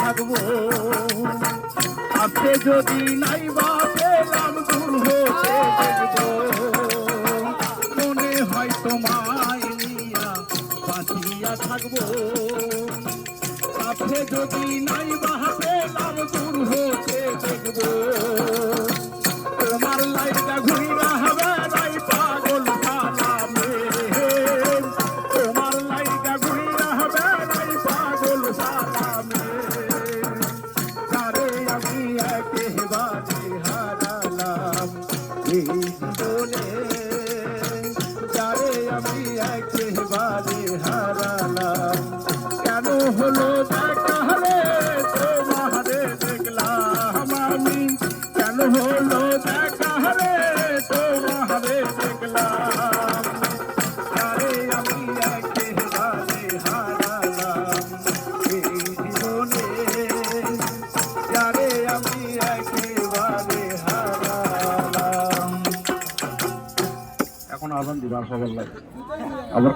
থাকব। আপনি যদি নাই বা পেলাম দূর হতে তোমায় নিয়া বাঁচিয়া থাকব। আপনি যদি নাই বা পেলাম দূর হতে দেখব। তোমার লাইটা ঘুরা হবে নাই পাগল সালামে তোমার লাইটা ঘুরা হবে নাই পাগল সালামে তারে আমি একেবারে হারালাম। এই জীবনে এখন আজান দিবার সবার লাগে আবার